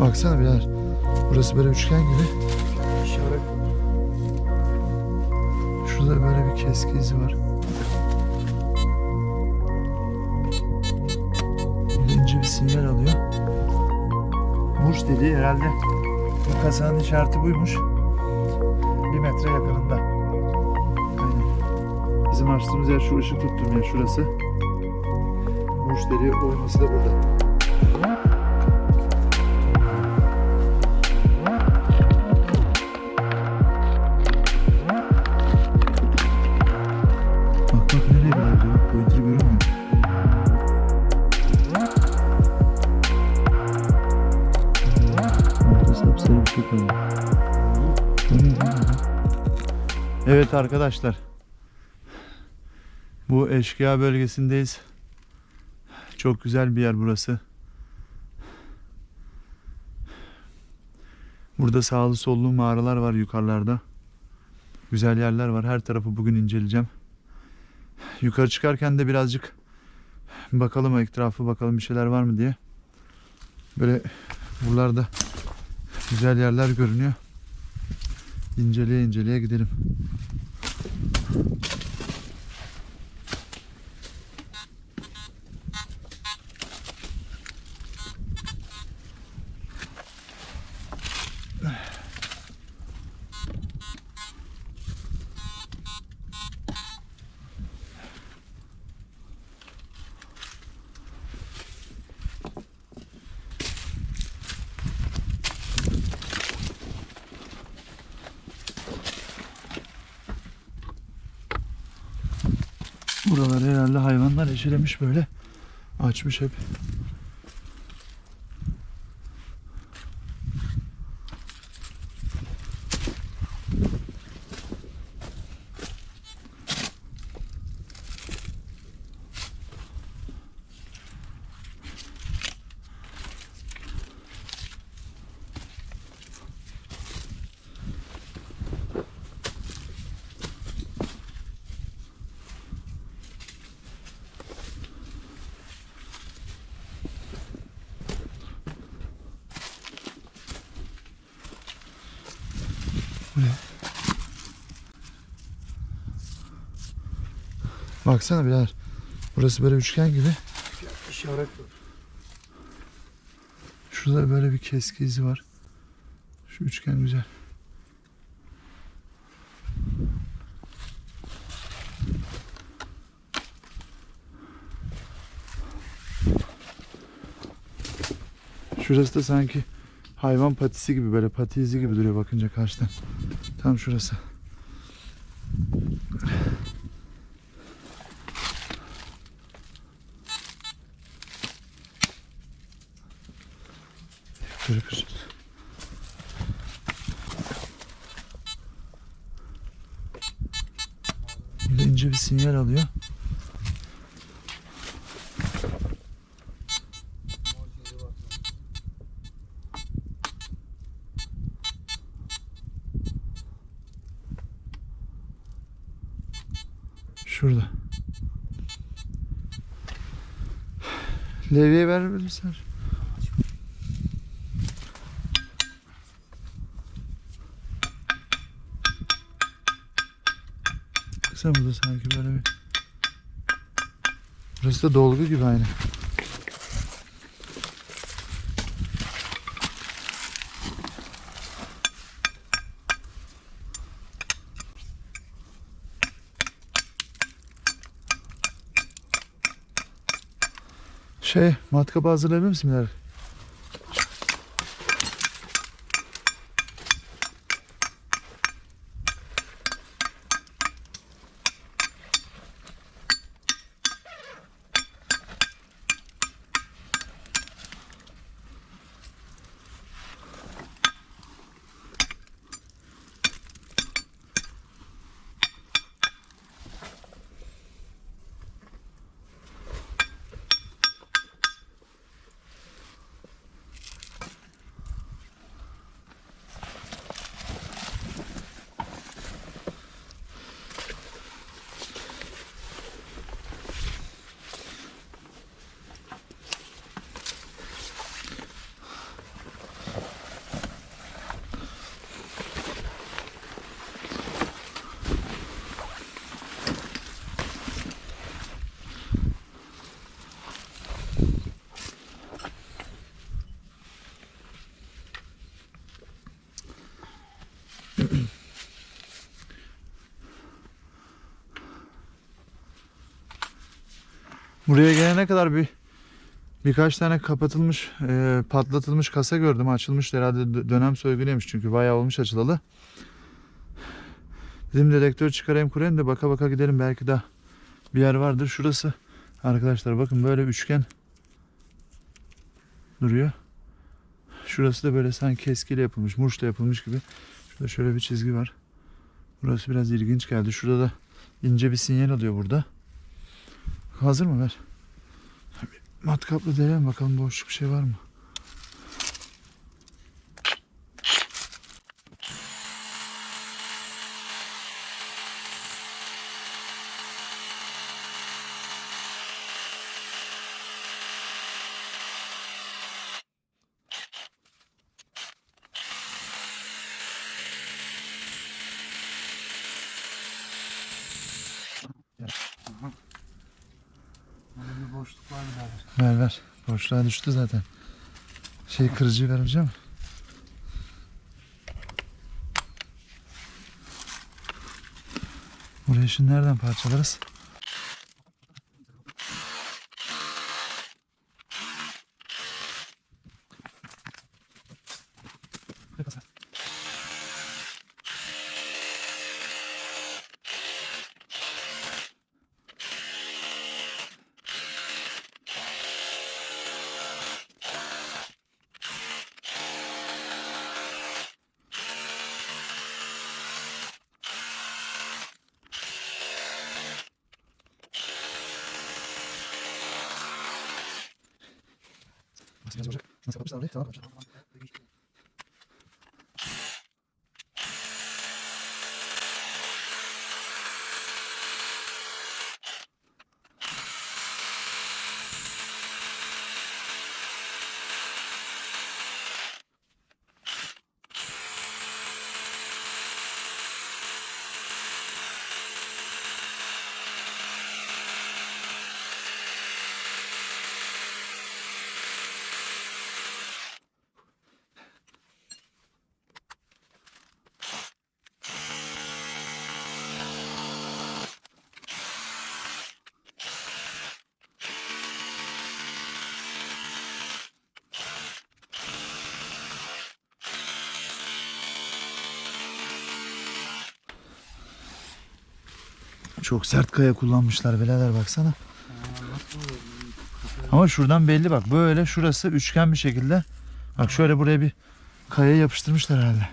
Baksana birader. Burası böyle üçgen gibi. İşaret. Şurada böyle bir keski izi var. Burada ince bir sinyal alıyor. Murs dediği herhalde bu kasanın işareti buymuş. Bir metre yakınında. Aynen. Bizim açtığımız yer şu ışık tuttuğum yer şurası. Murs deliği olması da burada. Evet arkadaşlar. Bu eşkıya bölgesindeyiz. Çok güzel bir yer burası. Burada sağlı sollu mağaralar var yukarılarda. Güzel yerler var. Her tarafı bugün inceleyeceğim. Yukarı çıkarken de birazcık bakalım etrafı bakalım bir şeyler var mı diye. Böyle buralarda güzel yerler görünüyor. İnceleye inceleye gidelim. Herhalde hayvanlar eşelemiş böyle. Açmış hep. Baksana birader. Burası böyle üçgen gibi. İşaret var. Şurada böyle bir keski izi var. Şu üçgen güzel. Şurası da sanki hayvan patisi gibi böyle pati izi gibi duruyor bakınca karşıdan. Tam şurası. İnce bir sinyal alıyor. Şurada. Levye ver misin? Baksana burada sanki böyle bir... Burası da dolgu gibi aynı. Şey, matkabı hazırlayabilir misin Buraya gelene kadar bir birkaç tane kapatılmış, e, patlatılmış kasa gördüm. Açılmış herhalde dö- dönem soygunuymuş çünkü bayağı olmuş açılalı. Dedim dedektör çıkarayım kurayım da baka baka gidelim belki daha bir yer vardır. Şurası arkadaşlar bakın böyle üçgen duruyor. Şurası da böyle sanki eskiyle yapılmış, murçla yapılmış gibi. Şurada şöyle bir çizgi var. Burası biraz ilginç geldi. Şurada da ince bir sinyal alıyor burada. Hazır mı ver? Bir Matkapla deneyelim bakalım boşluk bir şey var mı? Böyle bir boşluk var birader. Ver ver. Boşluğa düştü zaten. Şey kırıcı vereceğim. Buraya şimdi nereden parçalarız? 不知道嘞，我 ça va. Çok sert kaya kullanmışlar birader baksana. Ama şuradan belli bak böyle şurası üçgen bir şekilde. Bak şöyle buraya bir kaya yapıştırmışlar herhalde.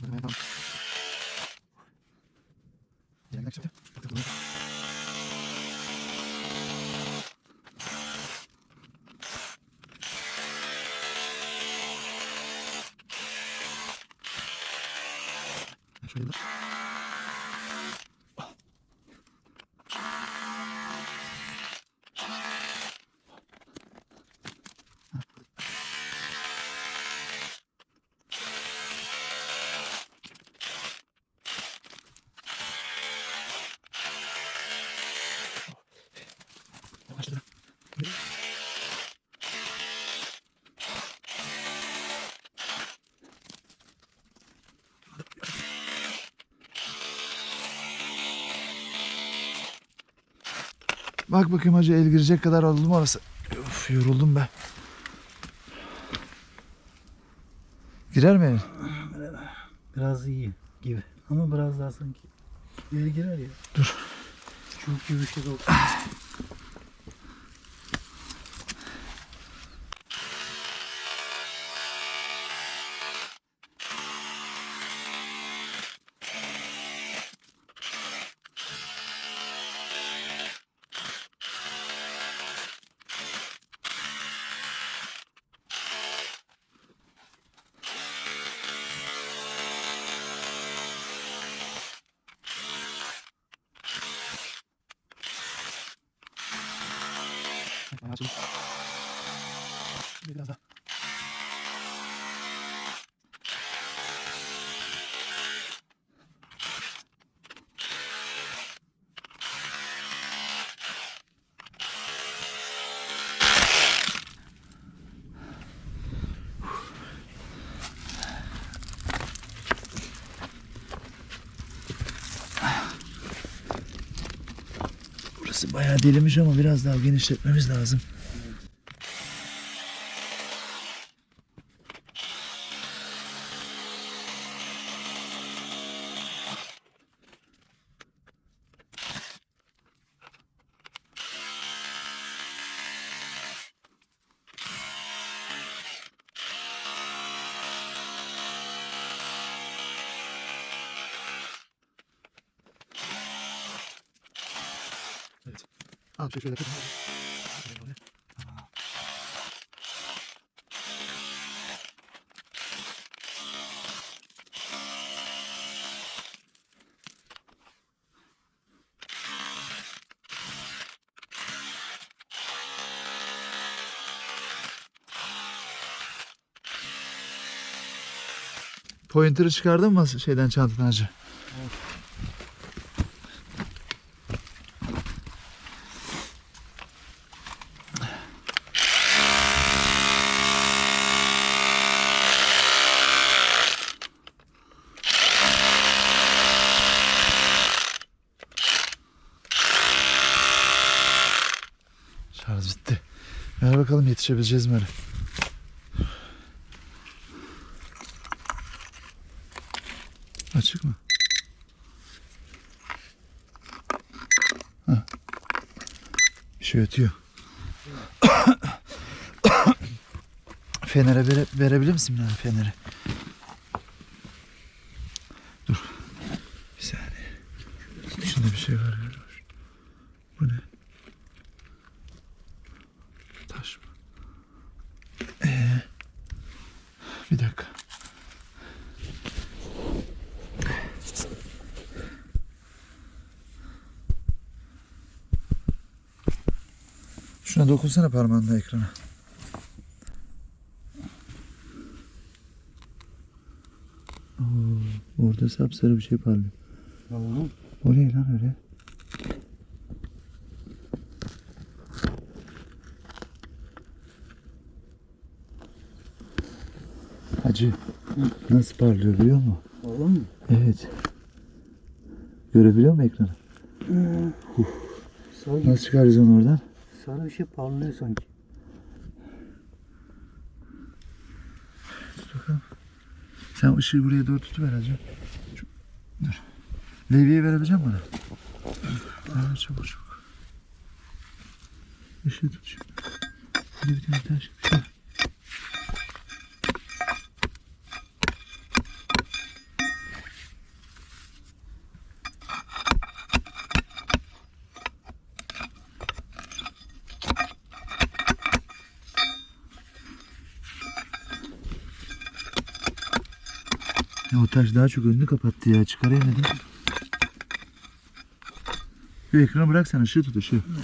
Şöyle. Bak bakayım hacı el girecek kadar oldu mu orası? Of yoruldum ben. Girer mi el? Biraz iyi gibi. Ama biraz daha sanki yeri girer ya. Dur. Çok gibi bir şey de oldu. Açalım. Biraz daha. Burası bayağı delimiş ama biraz daha genişletmemiz lazım. Evet. Al şöyle şöyle. Pointer'ı çıkardın mı şeyden çantadan hacı? Şarj bitti. Ver bakalım yetişebileceğiz mi öyle? Açık mı? Ha. Bir şey ötüyor. Fenere vere, verebilir misin tane feneri? Dur. Bir saniye. Şunda bir şey var. galiba. Bu ne? Taş mı? Ee, bir dakika. Şuna dokunsana parmağınla ekrana. Oo, orada sapsarı bir şey parlıyor. Oğlum. O ne lan öyle? Hacı. Nasıl parlıyor biliyor musun? Oğlum. Evet. Görebiliyor musun ekranı? Sarı, Nasıl çıkaracağız onu oradan? sarı bir şey parlıyor sanki. Tut bakalım. Sen ışığı buraya doğru tutuver hacı. Dur. Levyeyi verebilecek misin bana? Ver çabuk çabuk. Işığı tut şimdi. Bir tane taş. Bir O taş daha çok önünü kapattı ya. Çıkarayamadım. Bir ekranı bırak sen ışığı tut ışığı. Tamam.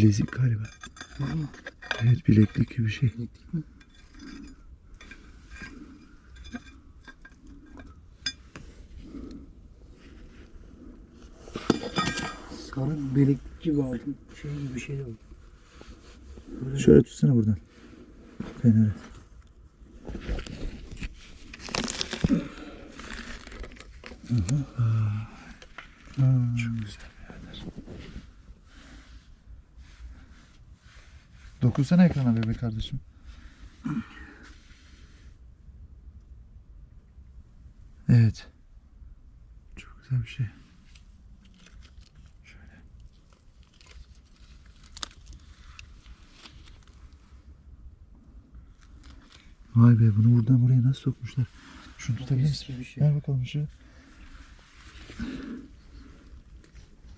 Bilezik galiba. Oğlum. Evet bileklik gibi bir şey. Elektrik mi? Sarı belek gibi altın şey gibi bir şey de var. Şöyle tutsana buradan. Feneri. Çok güzel birader. Dokunsana ekrana bebek kardeşim. Evet. Çok güzel bir şey. Şöyle. Vay be bunu buradan buraya nasıl sokmuşlar? Şunu tutabilir misin? Şey. Ver bakalım şu.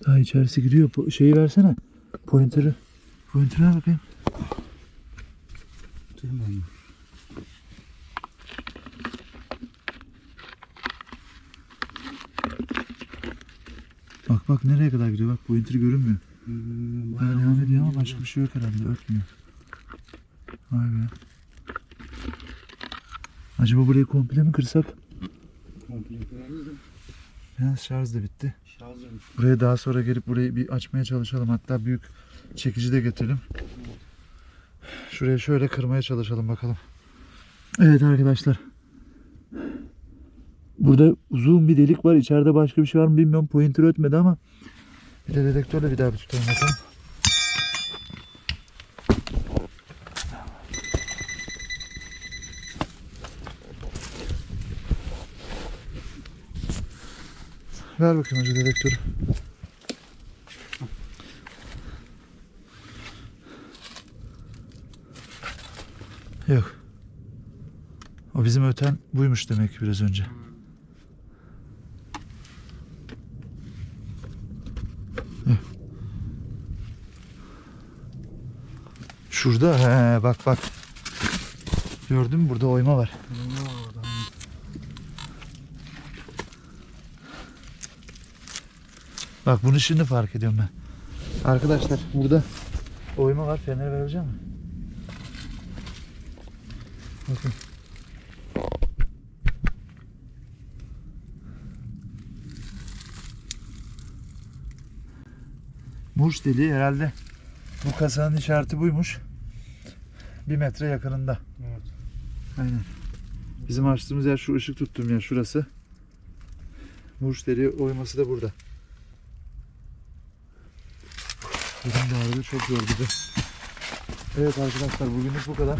Daha içerisi gidiyor. Şeyi versene. Pointer'ı. Ver bakayım. Tamam. Bak bak nereye kadar gidiyor. Bak pointer görünmüyor. Hmm, devam ediyor ama başka bir şey yok herhalde. Örtmüyor. Vay be. Acaba burayı komple mi kırsak? Komple kırarız da Ya şarj da bitti. şarjım. Buraya daha sonra gelip burayı bir açmaya çalışalım. Hatta büyük çekici de getirelim. Şuraya şöyle kırmaya çalışalım bakalım. Evet arkadaşlar. Burada uzun bir delik var. İçeride başka bir şey var mı bilmiyorum. Pointer ötmedi ama bir de dedektörle bir daha bir tutalım bakalım. Ver bakayım önce dedektörü. Yok. O bizim öten buymuş demek ki biraz önce. Şurada he bak bak. Gördün mü burada oyma var. Bak bunu şimdi fark ediyorum ben. Arkadaşlar burada oyma var. Fener vereceğim mi? Bakın. Murç deliği herhalde bu kasanın işareti buymuş. Bir metre yakınında. Evet. Aynen. Bizim açtığımız yer şu ışık tuttuğum yer şurası. Murç deliği oyması da burada. Bugün de arada çok yordu. Evet arkadaşlar bugünlük bu kadar.